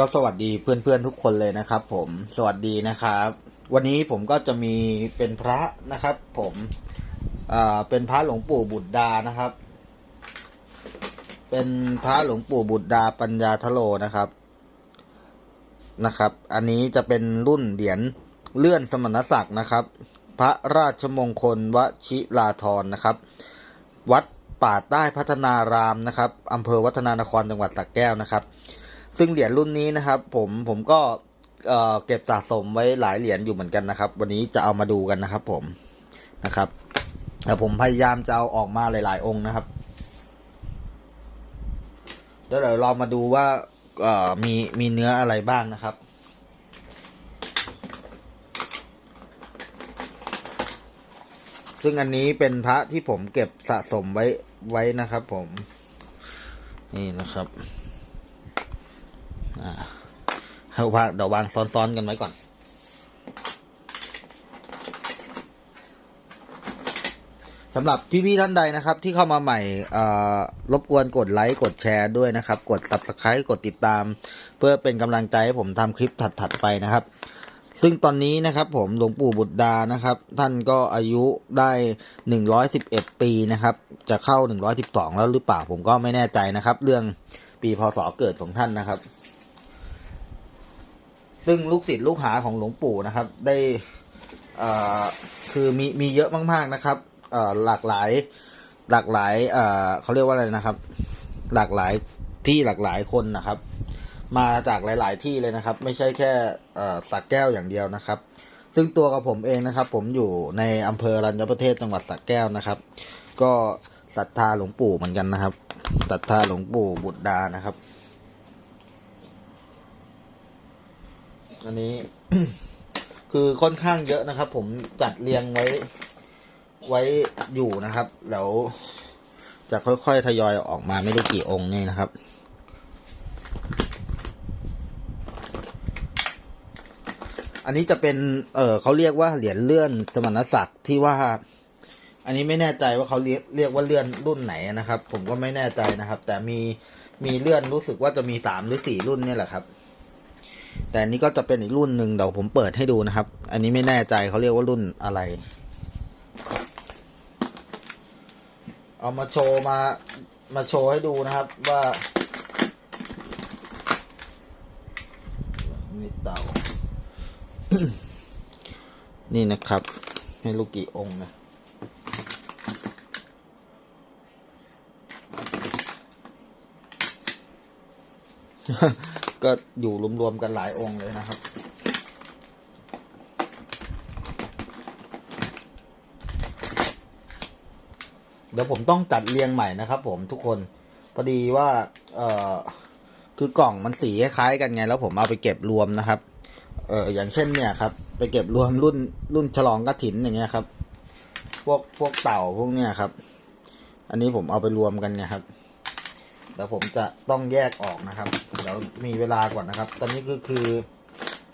ก็สวัสดีเพื่อนๆทุกคนเลยนะครับ ผมสวัสดีนะครับ วันนี้ผมก็จะมีเป็นพระนะครับ ผมอ่าเป็นพระหลวงปู่บุตรดานะครับ เป็นพระหลวงปู่บุตรดาปัญญาทโลนะครับนะครับ อันนี้จะเป็นรุ่นเหรียญเลื่อนสมณศักดิ์นะครับ พระราชมงคลวชิราธรนะครับ วัดป่าใต้พัฒนารามนะครับอำเภอวัฒนานครจังหวัดสระแก้วนะครับ ซึ่งเหรียญรุ่นนี้นะครับ ผมผมก็เเก็บสะสมไว้หลายเหรียญอยู่เหมือนกันนะครับ วันนี้จะเอามาดูกันนะครับ ผมนะครับแต่ผมพยายามจะเอาออกมาหลาย ๆ องค์นะครับเดี๋ยวเรามาดูว่าเอมีมีเนื้ออะไรบ้างนะครับซึ่งอันนี้เป็นพระที่ผมเก็บสะสมไว้ไว้นะครับผม นี่นะครับ อ่าให้วางเดี๋ยววางซ้อนๆกันไว้ก่อน สำหรับพี่ๆท่านใดนะครับ ที่เข้ามาใหม่รบกวนกดไลค์กดแชร์ด้วยนะครับ กด subscribe กดติดตาม เพื่อเป็นกำลังใจให้ผมทำคลิปถัดๆไปนะครับ ซึ่งตอนนี้นะครับผมหลวงปู่บุตรดานะครับ ท่านก็อายุได้หนึ่งร้อยสิบเอ็ดปีนะครับ จะเข้าหนึ่งร้อยสิบสองแล้วหรือเปล่าผมก็ไม่แน่ใจนะครับ เรื่องปีพศเกิดของท่านนะครับ ซึ่งลูกศิษย์ลูกหาของหลวงปู่นะครับ ได้คือมีมีเยอะมาก ๆนะครับหลากหลายหลากหลายเขาเรียกว่าอะไรนะครับ หลากหลายที่หลากหลายคนนะครับ มาจากหลาย ๆ ที่เลยนะครับ ไม่ใช่แค่สักแก้วอย่างเดียวนะครับ ซึ่งตัวกับผมเองนะครับ ผมอยู่ในอำเภอรัญญประเทศจังหวัดสักแก้วนะครับ ก็ศรัทธาหลวงปู่เหมือนกันนะครับศรัทธาหลวงปู่บุตรดานะครับ อันนี้ คือค่อนข้างเยอะนะครับ ผมจัดเรียงไว้ ไว้อยู่นะครับแล้วจะค่อยๆทยอยออกมาไม่ได้กี่องค์นี่นะครับ อันนี้จะเป็น เออเขาเรียกว่าเหรียญเลื่อนสมณศักดิ์ที่ว่า อันนี้ไม่แน่ใจว่าเขาเรียกเรียกว่าเลื่อนรุ่นไหนนะครับ ผมก็ไม่แน่ใจนะครับ แต่มีมีเลื่อนรู้สึกว่าจะมีสามหรือสี่รุ่นนี่แหละครับ แต่อันนี้ก็จะเป็นอีกรุ่นหนึ่งเดี๋ยวผมเปิดให้ดูนะครับ อันนี้ไม่แน่ใจเขาเรียกว่ารุ่นอะไร เอามาโชว์มามาโชว์ให้ดูนะครับว่ามีเต่านี่นะครับไม่รู้กี่องค์นะ ก็อยู่รวมๆกันหลายองค์เลยนะครับ เดี๋ยวผมต้องจัดเรียงใหม่นะครับ ผมทุกคนพอดีว่าเออคือกล่องมันสีคล้ายๆกันไง แล้วผมเอาไปเก็บรวมนะครับ เอออย่างเช่นเนี่ยครับ ไปเก็บรวมรุ่นรุ่นฉลองกระถินอย่างเงี้ยครับ พวกพวกเต่าพวกเนี้ยครับ อันนี้ผมเอาไปรวมกันไงครับ เดี๋ยวผมจะต้องแยกออกนะครับ เดี๋ยวมีเวลาก่อนนะครับ ตอนนี้ก็คือ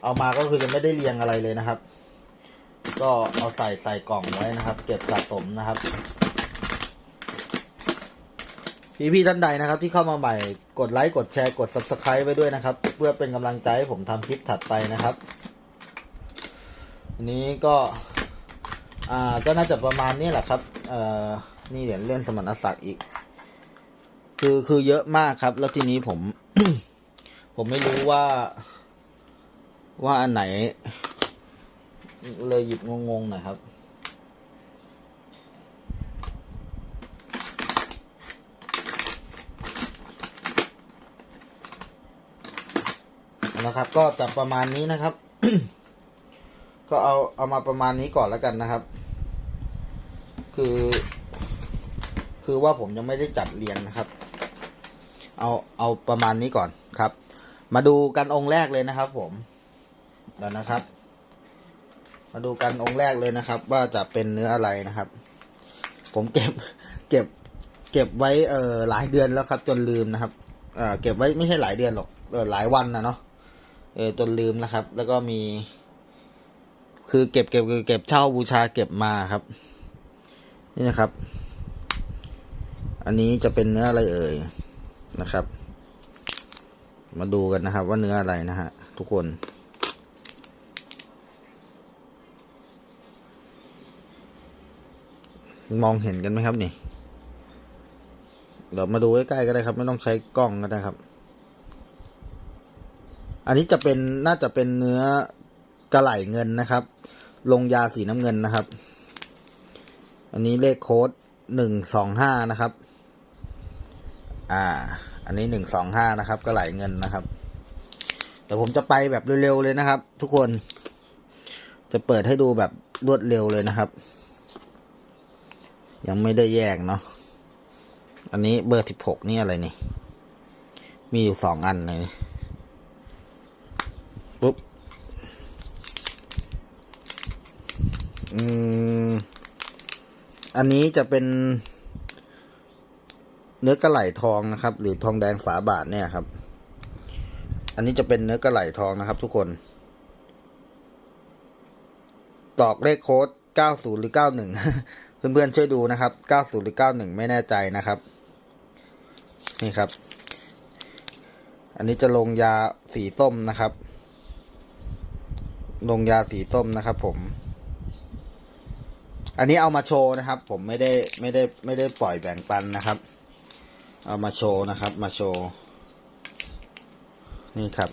เอามาก็คือยังไม่ได้เรียงอะไรเลยนะครับ ก็เอาใส่ใส่กล่องไว้นะครับ เก็บสะสมนะครับ พี่พี่ๆท่านใดนะครับ ที่เข้ามาใหม่กดไลค์กดแชร์กด subscribe ไว้ด้วยนะครับ เพื่อเป็นกำลังใจให้ผมทำคลิปถัดไปนะครับอันนี้ก็อ่าก็น่าจะประมาณนี้แหละครับเอ่อนี่เหรียญเล่นสมณศักดิ์อีก คือคือเยอะมากครับ แล้วทีนี้ผม ผมไม่รู้ว่า ว่าอันไหน เลยหยิบงงๆหน่อยครับนะครับ ก็จะประมาณนี้นะครับ ก็เอาเอามาประมาณนี้ก่อนแล้วกันนะครับ คือ คือว่าผมยังไม่ได้จัดเรียงนะครับ เอาเอาประมาณนี้ก่อนครับ มาดูกันองค์แรกเลยนะครับ ผมเดี๋ยวนะครับ มาดูกันองค์แรกเลยนะครับ ว่าจะเป็นเนื้ออะไรนะครับ ผมเก็บเก็บ เก็บไว้เออหลายเดือนแล้วครับ จนลืมนะครับเออเก็บไว้ไม่ใช่หลายเดือนหรอกเออหลายวันนะเนาะเออจนลืมนะครับ แล้วก็มี คือเก็บเก็บเก็บเช่าบูชาเก็บมาครับ นี่นะครับ อันนี้จะเป็นเนื้ออะไรเอ่ย นะครับ มาดูกันนะครับว่าเนื้ออะไรนะฮะทุกคน มองเห็นกันไหมครับนี่เดี๋ยวมาดูใกล้ๆก็ได้ครับ ไม่ต้องใช้กล้องก็ได้ครับ อันนี้จะเป็นน่าจะเป็นเนื้อกระไหล่เงินนะครับ ลงยาสีน้ำเงินนะครับ อันนี้เลขโค้ดหนึ่งสองห้านะครับ อ่า อันนี้หนึ่งสองห้านะครับกระไหลเงินนะครับเดี๋ยวผมจะไปแบบเร็วๆเลยนะครับ ทุกคน จะเปิดให้ดูแบบรวดเร็วเลยนะครับ ยังไม่ได้แยกเนาะอันนี้เบอร์สิบหกนี่อะไรนี่ มีอยู่สองอันเลยปุ๊บอืมอันนี้จะเป็น เนื้อกระไหล่ทองนะครับ หรือทองแดงฝาบาทเนี่ยครับ อันนี้จะเป็นเนื้อกระไหล่ทองนะครับ ทุกคนตอกเลขโค้ด 90 หรือ 91 เพื่อนๆช่วยดูนะครับ 90 หรือ 91 ไม่แน่ใจนะครับ นี่ครับ อันนี้จะลงยาสีส้มนะครับ ลงยาสีส้มนะครับ ผม อันนี้เอามาโชว์นะครับ ผมไม่ได้ไม่ได้ไม่ได้ปล่อยแบ่งปันนะครับ เอามาโชว์นะครับ มาโชว์ นี่ครับ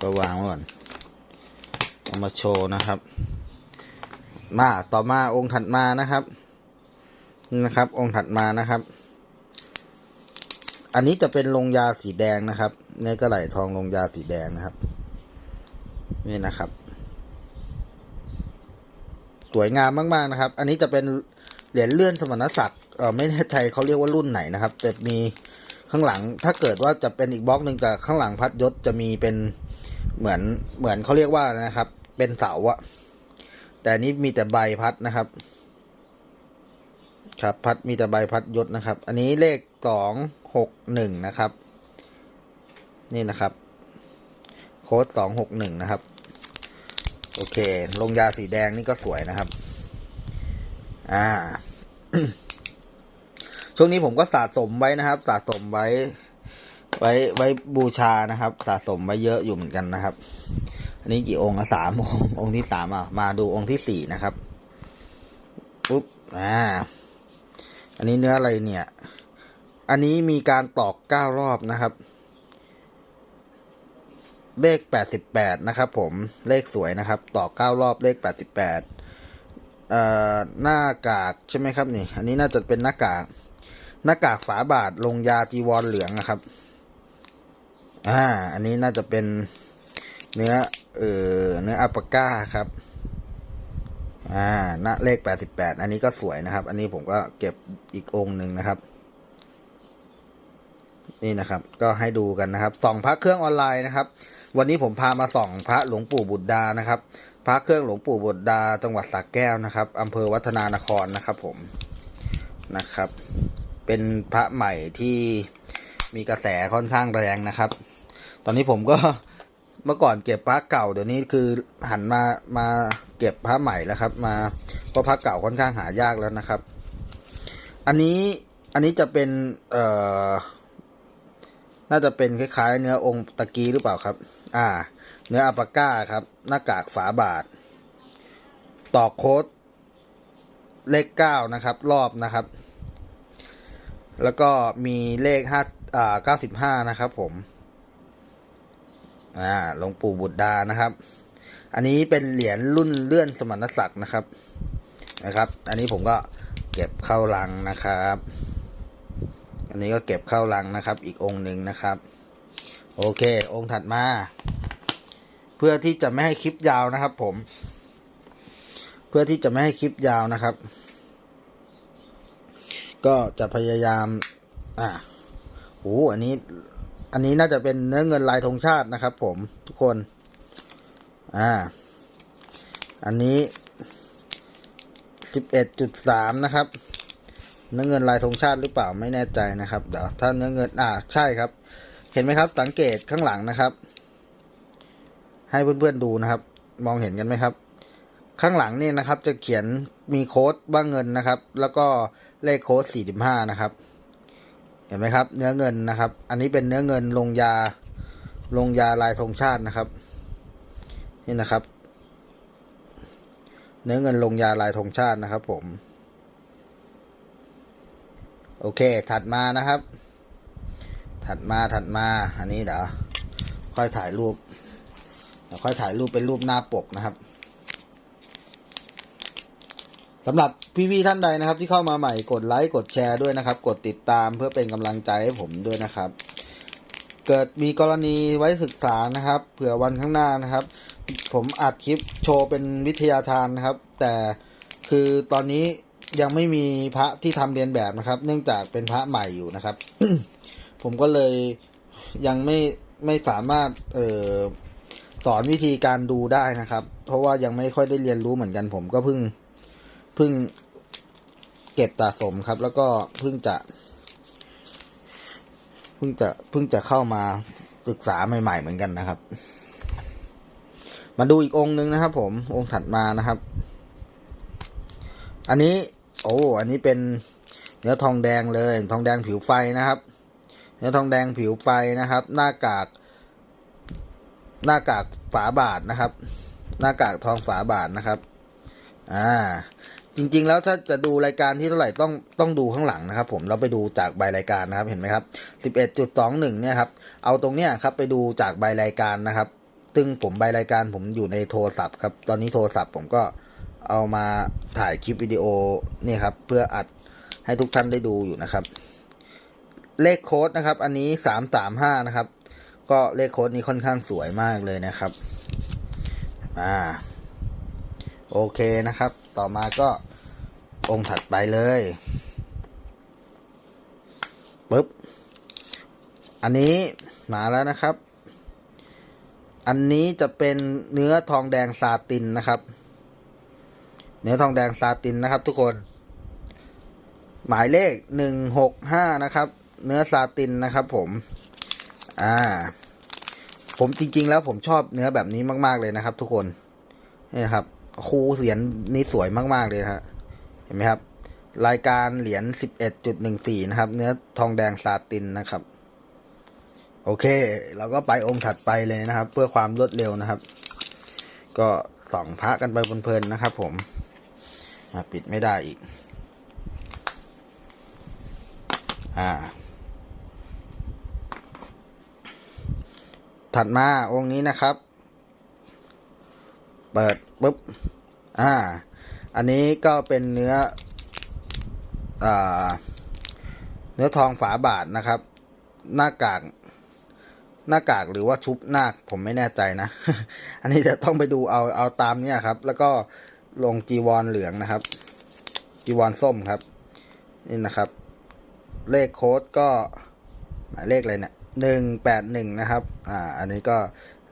ก็วางไว้ก่อน เอามาโชว์นะครับ มาต่อมาองค์ถัดมานะครับนี่นะครับ องค์ถัดมานะครับ อันนี้จะเป็นลงยาสีแดงนะครับนื้อกระไหลทองลงยาสีแดงนะครับ นี่นะครับ สวยงามมากๆนะครับ อันนี้จะเป็น เหรียญเลื่อนสมณศักดิ์เออไม่แน่ใจเขาเรียกว่ารุ่นไหนนะครับ แต่มีข้างหลังถ้าเกิดว่าจะเป็นอีกบล็อกหนึ่งแต่ข้างหลังพัดยศจะมีเป็นเหมือนเหมือนเขาเรียกว่านะครับ เป็นเสาอะแต่นนี้มีแต่ใบพัดนะครับ ครับพัดมีแต่ใบพัดยศนะครับ อันนี้เลขสองหกหนึ่งนะครับ นี่นะครับ โค้ดสองหกหนึ่งนะครับ โอเค ลงยาสีแดงนี่ก็สวยนะครับ อ่า ช่วงนี้ผมก็สะสมไว้นะครับ สะสมไว้ ไว้ไว้บูชานะครับ สะสมไว้เยอะอยู่เหมือนกันนะครับ อันนี้กี่องค์อะสามองค์องค์ที่สามอะมาดูองค์ที่สี่นะครับปุ๊บอ่า อันนี้เนื้ออะไรเนี่ย อันนี้มีการตอกเก้ารอบนะครับ เลขแปดสิบแปดนะครับ ผมเลขสวยนะครับ ตอกเก้ารอบเลขแปดสิบแปด หน้ากากใช่ไหมครับนี่อันนี้น่าจะเป็นหน้ากาก หน้ากากฝาบาทลงยาจีวรเหลืองนะครับ อ่า อันนี้น่าจะเป็นเนื้อเออเนื้ออัปปาก้าครับ อ่าหน้าเลขแปดสิบแปดอันนี้ก็สวยนะครับ อันนี้ผมก็เก็บอีกองค์หนึ่งนะครับ นี่นะครับ ก็ให้ดูกันนะครับส่องพระเครื่องออนไลน์นะครับ วันนี้ผมพามาส่องพระหลวงปู่บุตรดานะครับ พระเครื่องหลวงปู่บุตรดาจังหวัดสระแก้วนะครับอำเภอวัฒนานครนะครับผมนะครับ เป็นพระใหม่ที่มีกระแสค่อนข้างแรงนะครับ ตอนนี้ผมก็เมื่อก่อนเก็บพระเก่าเดี๋ยวนี้คือหันมามาเก็บพระใหม่แล้วครับ มาเพราะพระเก่าค่อนข้างหายากแล้วนะครับ อันนี้อันนี้จะเป็นเอ่อน่าจะเป็นคล้ายๆ เนื้อองค์ตะกี้หรือเปล่าครับ อ่า เนื้ออัปาก้าครับ หน้ากากฝาบาทตอกโค้ดเลขเก้านะครับ รอบนะครับ แล้วก็มีเลขห้าอ่าเก้าสิบห้านะครับ ผม อ่าหลวงปู่บุตรดานะครับ อันนี้เป็นเหรียญรุ่นเลื่อนสมณศักดิ์นะครับ นะครับ อันนี้ผมก็เก็บเข้าลังนะครับ อันนี้ก็เก็บเข้าลังนะครับ อีกองค์หนึ่งนะครับ โอเค องค์ถัดมา พื่อที่จะไม่ให้คลิปยาวนะครับ ผม เพื่อที่จะไม่ให้คลิปยาวนะครับ ก็จะพยายาม อ่าโอ้อันนี้ อันนี้น่าจะเป็นเนื้อเงินลายธงชาตินะครับ ผมทุกคน อ่า อันนี้สิบเอ็ดจุดสามนะครับเนื้อเงินลายธงชาติหรือเปล่าไม่แน่ใจนะครับเดี๋ยวถ้าเนื้อเงินอ่าใช่ครับ เห็นไหมครับ สังเกตข้างหลังนะครับ ให้เพื่อนๆดูนะครับ มองเห็นกันไหมครับ ข้างหลังนี่นะครับ จะเขียนมีโค้ดว่าเงินนะครับ แล้วก็เลขโค้ดสี่สิบห้านะครับ เห็นไหมครับ เนื้อเงินนะครับ อันนี้เป็นเนื้อเงินลงยาลงยาลายธงชาตินะครับ นี่นะครับ เนื้อเงินลงยาลายธงชาตินะครับ ผม โอเค ถัดมานะครับ ถัดมาถัดมา อันนี้เดี๋ยวค่อยถ่ายรูป๋ยวค่อยถ่ายรูปเป็นรูปหน้าปกนะครับสำหรับพี่ๆท่านใดนะครับ ที่เข้ามาใหม่กดไลค์กดแชร์ด้วยนะครับ กดติดตามเพื่อเป็นกำลังใจให้ผมด้วยนะครับ เกิดมีกรณีไว้ศึกษานะครับ เผื่อวันข้างหน้านะครับ ผมอัดคลิปโชว์เป็นวิทยาทานนะครับ แต่คือตอนนี้ยังไม่มีพระที่ทำเรียนแบบนะครับ เนื่องจากเป็นพระใหม่อยู่นะครับ ผมก็เลยยังไม่ไม่สามารถเอ่อ สอนวิธีการดูได้นะครับ เพราะว่ายังไม่ค่อยได้เรียนรู้เหมือนกันผมก็เพิ่งเพิ่งเก็บสะสมครับ แล้วก็เพิ่งจะเพิ่งจะเพิ่งจะเข้ามาศึกษาใหม่ ๆ เหมือนกันนะครับ มาดูอีกองค์หนึ่งนะครับ ผมองค์ถัดมานะครับ อันนี้ โอ้อันนี้เป็นเนื้อทองแดงเลย ทองแดงผิวไฟนะครับ เนื้อทองแดงผิวไฟนะครับ หน้ากาก หน้ากากฝาบาทนะครับ หน้ากากทองฝาบาทนะครับ อ่า จริงๆ แล้วถ้าจะดูรายการที่เท่าไหร่ต้องต้องดูข้างหลังนะครับ ผมเราไปดูจากใบรายการนะครับเห็นไหมครับสิบเอ็ดจุดสองหนึ่งเนี่ยครับเอาตรงเนี้ยครับไปดูจากใบรายการนะครับซึ่งผมใบรายการผมอยู่ในโทรศัพท์ครับ ตอนนี้โทรศัพท์ผมก็เอามาถ่ายคลิปวิดีโอนี่ครับ เพื่ออัดให้ทุกท่านได้ดูอยู่นะครับ เลขโค้ดนะครับ อันนี้สามสามห้านะครับ ก็เลขโค้ดนี้ค่อนข้างสวยมากเลยนะครับอ่าโอเคนะครับ ต่อมาก็องค์ถัดไปเลยปึ๊บอันนี้มาแล้วนะครับ อันนี้จะเป็นเนื้อทองแดงซาตินนะครับ เนื้อทองแดงซาตินนะครับ ทุกคน หมายเลขหนึ่งหกห้านะครับ เนื้อซาตินนะครับ ผม อ่า ผมจริง ๆ แล้วผมชอบเนื้อแบบนี้มาก ๆเลยนะครับ ทุกคนนี่นะครับคูเหรียญนี้สวยมากๆเลยนะฮะเห็นไหมครับ รายการเหรียญสิบเอ็ดจุดหนึ่งสี่นะครับ เนื้อทองแดงซาตินนะครับ โอเค เราก็ไปองค์ถัดไปเลยนะครับ เพื่อความรวดเร็วนะครับ ก็ส่องพระกันไปเพลินๆนะครับ ผมปิดไม่ได้อีก อ่า ถัดมาองค์นี้นะครับ เปิดปุ๊บ อ่า อันนี้ก็เป็นเนื้ออ่าเนื้อทองฝาบาทนะครับ หน้ากาก หน้ากากหรือว่าชุบหน้าผมไม่แน่ใจนะ อันนี้จะต้องไปดูเอาเอาตามเนี้ยครับ แล้วก็ลงจีวรเหลืองนะครับ จีวรส้มครับ นี่นะครับ เลขโค้ดก็หมายเลขอะไรเนี่ย หนึ่งแปดหนึ่งนะครับ อ่า อันนี้ก็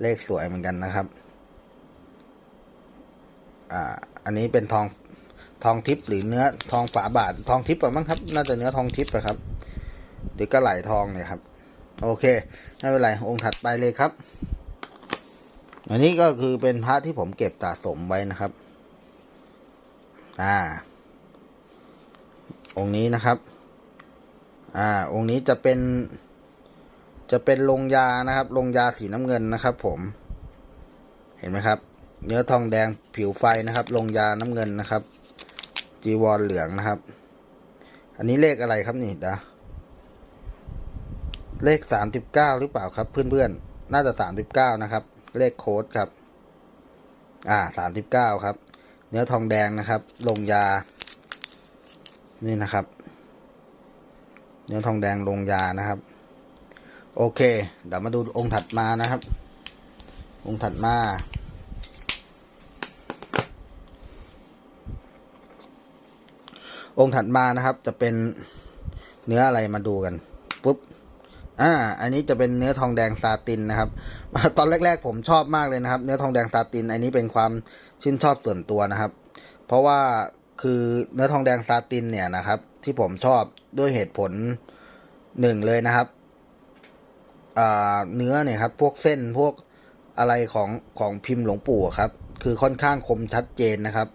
เลขสวยเหมือนกันนะครับ อ่า อันนี้เป็นทองทองทิพย์หรือเนื้อทองฝาบาท ทองทิพย์ป่ะมั้งครับ น่าจะเนื้อทองทิพย์อะครับหรือก็ไหลทองเนี่ยครับ โอเคไม่เป็นไรองค์ถัดไปเลยครับ อันนี้ก็คือเป็นพระที่ผมเก็บสะสมไว้นะครับ อ่า องค์นี้นะครับ อ่า องค์นี้จะเป็น จะเป็นลงยานะครับ ลงยาสีน้ำเงินนะครับ ผม เห็นไหมครับ เนื้อทองแดงผิวไฟนะครับ ลงยาน้ำเงินนะครับ จีวรเหลืองนะครับ อันนี้เลขอะไรครับนี่ดะเลขสามสิบเก้าหรือเปล่าครับ เพื่อนๆ น่าจะสามสิบเก้านะครับ เลขโค้ดครับ อ่าสามสิบเก้าครับ เนื้อทองแดงนะครับ ลงยา นี่นะครับ เนื้อทองแดงลงยานะครับ โอเค เดี๋ยวมาดูองค์ถัดมานะครับ องค์ถัดมา องค์ถัดมานะครับ จะเป็นเนื้ออะไรมาดูกันปุ๊บอ่า อันนี้จะเป็นเนื้อทองแดงซาตินนะครับ ตอนแรก ๆ ผมชอบมากเลยนะครับ เนื้อทองแดงซาติน อันนี้เป็นความชื่นชอบส่วนตัวนะครับ เพราะว่าคือเนื้อทองแดงซาตินเนี่ยนะครับ ที่ผมชอบด้วยเหตุผลหนึ่งเลยนะครับ เนื้อเนี่ยครับ พวกเส้นพวกอะไรของของพิมพ์หลวงปู่ครับ คือค่อนข้างคมชัดเจนนะครับ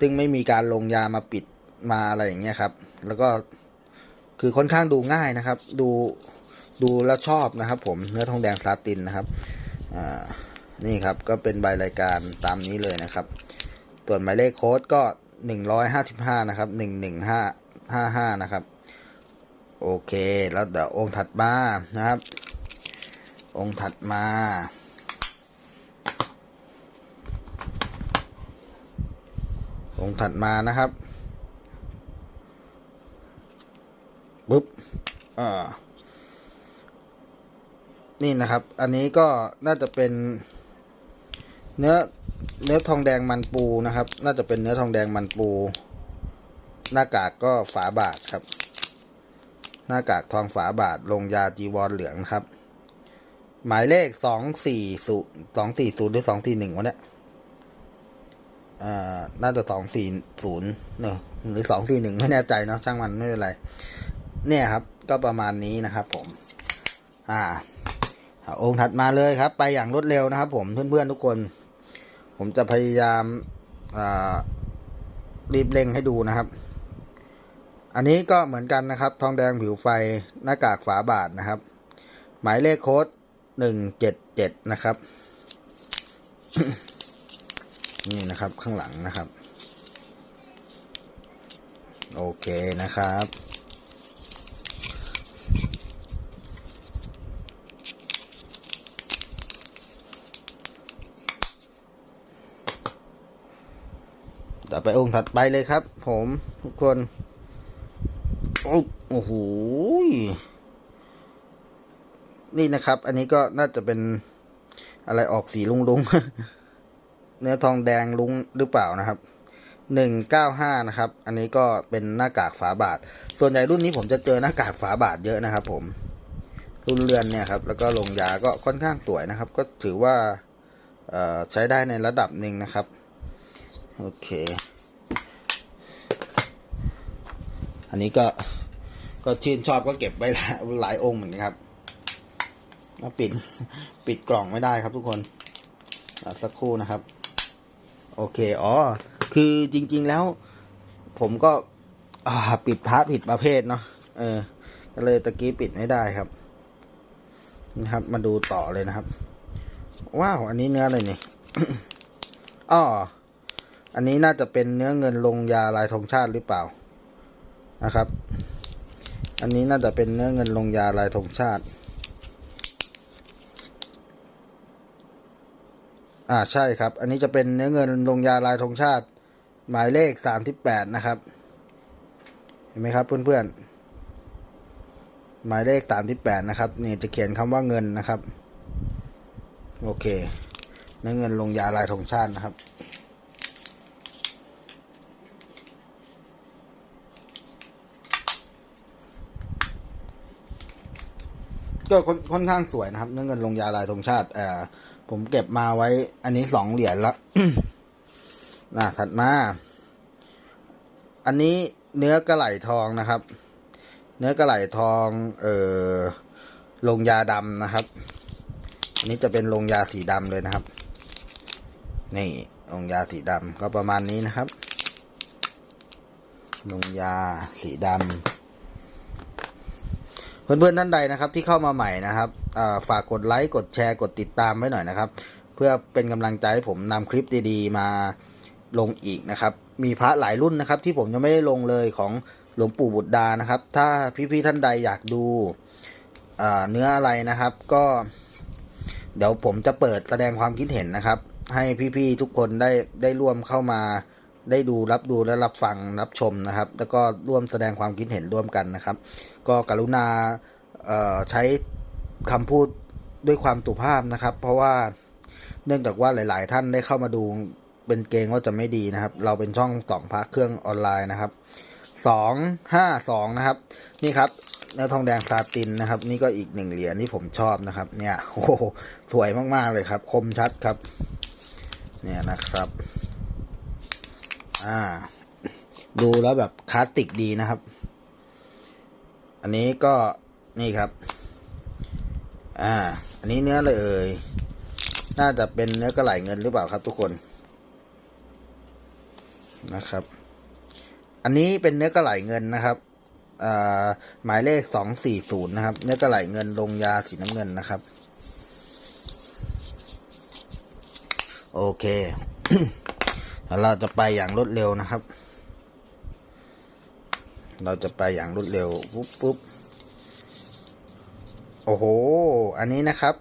ซึ่งไม่มีการลงยามาปิดมาอะไรอย่างเงี้ยครับ แล้วก็คือค่อนข้างดูง่ายนะครับ ดูดูแล้วชอบนะครับ ผมเนื้อทองแดงซาตินนะครับนี่ครับก็เป็นใบรายการตามนี้เลยนะครับส่วนหมายเลขโค้ดก็หนึ่งร้อยห้าสิบห้านะครับหนึ่งหนึ่งห้าห้าห้านะครับ โอเค แล้วเดี๋ยวองค์ถัดมานะครับ องค์ถัดมา องค์ถัดมานะครับปุ๊บอ่านี่นะครับ อันนี้ก็น่าจะเป็น เนื้อเนื้อทองแดงมันปูนะครับ น่าจะเป็นเนื้อทองแดงมันปู หน้ากากก็ฝาบาทครับ หน้ากากทองฝาบาทลงยาจีวรเหลืองครับ หมายเลขสองสี่ศูนย์สองสี่ศูนย์หรือสองสี่หนึ่งวะเนี่ยอ่าน่าจะสองสี่ศูนย์เนอะหรือสองสี่หนึ่งไม่แน่ใจเนาะช่างมันไม่เป็นไร เนี่ยครับ ก็ประมาณนี้นะครับ ผม อ่าองค์ถัดมาเลยครับ ไปอย่างรวดเร็วนะครับ ผมเพื่อนๆทุกคน ผมจะพยายามอ่ารีบเร่งให้ดูนะครับ อันนี้ก็เหมือนกันนะครับ ทองแดงผิวไฟหน้ากากฝาบาทนะครับ หมายเลขโค้ด หนึ่งเจ็ดเจ็ดนะครับ นี่นะครับข้างหลังนะครับ โอเคนะครับ ต่อไปองค์ถัดไปเลยครับ ผมทุกคน โอ้โห นี่นะครับ อันนี้ก็น่าจะเป็นอะไรออกสีลุงลุงเนื้อทองแดงลุงหรือเปล่านะครับหนึ่งเก้าห้านะครับ อันนี้ก็เป็นหน้ากากฝาบาท ส่วนใหญ่รุ่นนี้ผมจะเจอหน้ากากฝาบาทเยอะนะครับ ผม รุ่นเรือนเนี่ยครับ แล้วก็ลงยาก็ค่อนข้างสวยนะครับ ก็ถือว่าเอ่อใช้ได้ในระดับหนึ่งนะครับ โอเค อันนี้ก็ก็ชื่นชอบก็เก็บไว้ลายหลายองค์เหมือนกันครับ แล้วปิดปิดกล่องไม่ได้ครับทุกคนสักครู่นะครับ โอเคอ๋อคือจริง ๆแล้ว ผมก็ปิดพระผิดประเภทเนาะเออ ก็เลยตะกี้ปิดไม่ได้ครับนะครับ มาดูต่อเลยนะครับ ว้าวอันนี้เนื้ออะไรนี่อ้ออันนี้น่าจะเป็นเนื้อเงินลงยาลายธงชาติหรือเปล่านะครับ อันนี้น่าจะเป็นเนื้อเงินลงยาลายธงชาติ อ่าใช่ครับ อันนี้จะเป็นเนื้อเงินลงยาลายธงชาติ หมายเลขสามที่แปดนะครับ เห็นไหมครับเพื่อนๆ หมายเลขสามที่แปดนะครับนี่จะเขียนคำว่าเงินนะครับ โอเค เนื้อเงินลงยาลายธงชาตินะครับ ก็ค่อนค่อนข้างสวยนะครับเนื้อเงินลงยาลายธงชาติเอ่อผมเก็บมาไว้ อันนี้สองเหรียญละนะถัดมา อันนี้เนื้อกระไหลทองนะครับ เนื้อกระไหลทอง เอ่อลงยาดำนะครับ อันนี้จะเป็นลงยาสีดำเลยนะครับ นี่ลงยาสีดำก็ประมาณนี้นะครับลงยาสีดำ เพื่อนๆท่านใดนะครับที่เข้ามาใหม่นะครับฝากกดไลค์กดแชร์กดติดตามไว้หน่อยนะครับ เพื่อเป็นกำลังใจให้ผมนำคลิปดีๆ มาลงอีกนะครับ มีพระหลายรุ่นนะครับ ที่ผมยังไม่ได้ลงเลยของหลวงปู่บุตรดานะครับ ถ้าพี่ๆท่านใดอยากดูเนื้ออะไรนะครับ ก็ เดี๋ยวผมจะเปิดแสดงความคิดเห็นนะครับ ให้พี่ๆทุกคนได้ได้ร่วมเข้ามา ได้ดูรับดูและรับฟังรับชมนะครับ แล้วก็ร่วมแสดงความคิดเห็นร่วมกันนะครับ ก็กรุณาใช้คำพูดด้วยความสุภาพนะครับ เพราะว่าเนื่องจากว่าหลาย ๆ ท่านได้เข้ามาดูเป็นเกงว่าจะไม่ดีนะครับ เราเป็นช่องสองพักเครื่องออนไลน์นะครับสองห้าสองนะครับ นี่ครับเนื้อทองแดงซาตินนะครับ นี่ก็อีกหนึ่งเหรียญที่ผมชอบนะครับ เนี่ยโอ้สวยมาก ๆ เลยครับ คมชัดครับ เนี่ยนะครับ อ่า ดูแล้วแบบคลาสติกดีนะครับ อันนี้ก็นี่ครับ อ่า อันนี้เนื้อเลยเอ่ยน่าจะเป็นเนื้อกระไหลเงินหรือเปล่าครับ ทุกคน นะครับ อันนี้เป็นเนื้อกระไหลเงินนะครับอ่าหมายเลขสองสี่ศูนย์นะครับ เนื้อกระไหลเงินลงยาสีน้ำเงินนะครับ โอเค แล้วเราจะไปอย่างรวดเร็วนะครับ เราจะไปอย่างรวดเร็วปุ๊บปุ๊บโอ้โห อันนี้นะครับ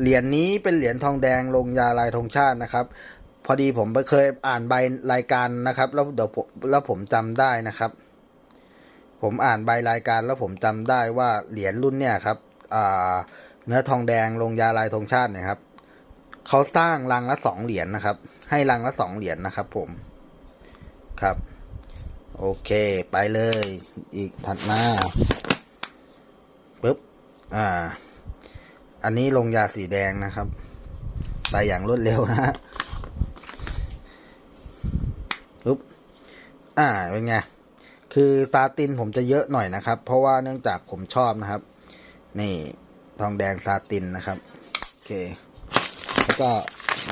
เหรียญนี้เป็นเหรียญทองแดงลงยาลายธงชาตินะครับ พอดีผมไปเคยอ่านใบรายการนะครับ แล้วเดี๋ยวผมแล้วผมจำได้นะครับ ผมอ่านใบรายการแล้วผมจำได้ว่าเหรียญรุ่นเนี่ยครับ อ่า เนื้อทองแดงลงยาลายธงชาติเนี่ยครับ เขาสร้างรังละสองเหรียญนะครับ ให้รังละสองเหรียญนะครับผมครับ โอเคไปเลย อีกถัดมาปึ๊บอ่า อันนี้ลงยาสีแดงนะครับ ไปอย่างรวดเร็วนะฮะปึ๊บอ่าเป็นไงคือซาตินผมจะเยอะหน่อยนะครับ เพราะว่าเนื่องจากผมชอบนะครับ นี่ทองแดงซาตินนะครับ โอเค ก็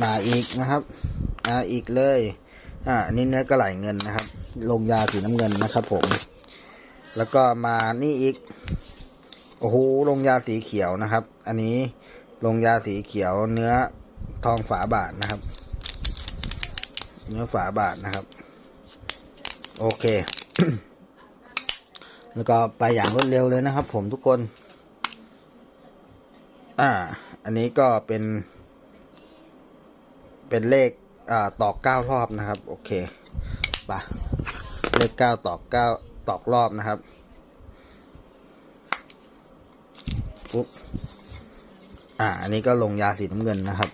มาอีกนะครับมาอีกเลย อ่าอันนี้เนื้อกระไหลเงินนะครับ ลงยาสีน้ำเงินนะครับผม แล้วก็มานี่อีก โอ้โห ลงยาสีเขียวนะครับ อันนี้ลงยาสีเขียวเนื้อทองฝาบาทนะครับ เนื้อฝาบาทนะครับ โอเค แล้วก็ไปอย่างรวดเร็วเลยนะครับ ผมทุกคน อ่า อันนี้ก็เป็น เป็นเลขอตอกเก้ารอบนะครับ โอเคไปะเลขเก้าตอกเก้าตอกรอบนะครับปุ๊บอ่า อันนี้ก็ลงยาสีน้ำเงินนะครับ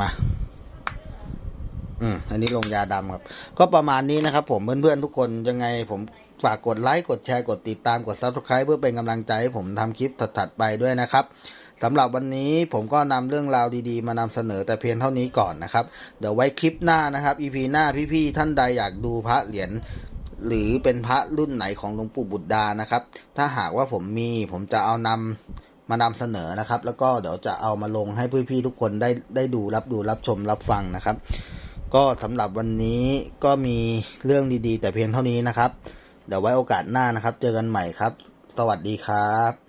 มาอืมอันนี้ลงยาดำครับ ก็ประมาณนี้นะครับ ผมเพื่อนๆทุกคนยังไงผมฝากกดไลค์กดแชร์กดติดตามกด subscribe เพื่อเป็นกำลังใจให้ผมทำคลิปถัดๆไปด้วยนะครับ สำหรับวันนี้ผมก็นำเรื่องราวดีๆ มานำเสนอแต่เพียงเท่านี้ก่อนนะครับ เดี๋ยวไว้คลิปหน้านะครับ EP หน้าพี่ๆท่านใดอยากดูพระเหรียญหรือเป็นพระรุ่นไหนของหลวงปู่บุตรดานะครับ ถ้าหากว่าผมมีผมจะเอานำมานำเสนอนะครับ แล้วก็เดี๋ยวจะเอามาลงให้พี่ๆทุกคนได้ได้ดูรับดูรับชมรับฟังนะครับ ก็สำหรับวันนี้ก็มีเรื่องดีๆ แต่เพียงเท่านี้นะครับ เดี๋ยวไว้โอกาสหน้านะครับ เจอกันใหม่ครับ สวัสดีครับ